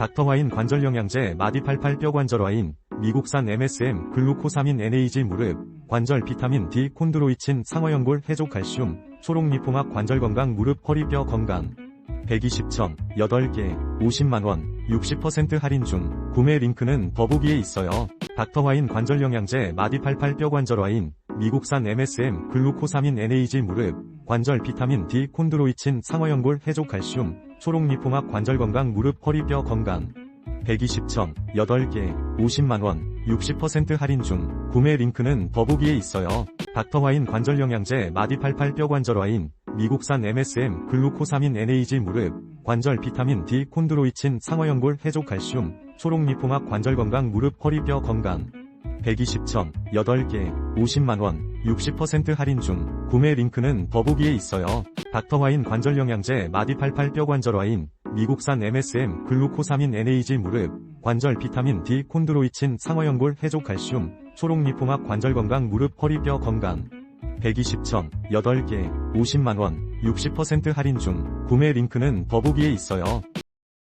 닥터와인 관절 영양제 마디88 뼈관절와인 미국산 MSM 글루코사민 NAG 무릎 관절 비타민 D 콘드로이친 상어연골 해조 칼슘 초록리포막 관절 건강 무릎 허리뼈 건강 120천 8개 50만원 60% 할인 중 구매 링크는 더보기에 있어요. 닥터와인 관절 영양제 마디88 뼈관절와인 미국산 MSM 글루코사민 NAG 무릎 관절 비타민 D 콘드로이친 상어연골 해조 칼슘 초록리포막 관절 건강 무릎 허리뼈 건강. 120천 8개 50만원 60% 할인 중. 구매 링크는 더보기에 있어요. 닥터와인 관절 영양제 마디88 뼈관절 와인 미국산 MSM 글루코사민 NAG 무릎 관절 비타민 D 콘드로이친 상어연골 해조 칼슘 초록리포막 관절 건강 무릎 허리뼈 건강. 120천 8개 50만원 60% 할인 중 구매 링크는 더보기에 있어요. 닥터와인 관절 영양제 마디88 뼈관절 와인 미국산 MSM 글루코사민 NAG 무릎 관절 비타민 D 콘드로이친 상어연골 해조 칼슘 초록 리포막 관절 건강 무릎 허리 뼈 건강 120천 8개 50만원 60% 할인 중 구매 링크는 더보기에 있어요.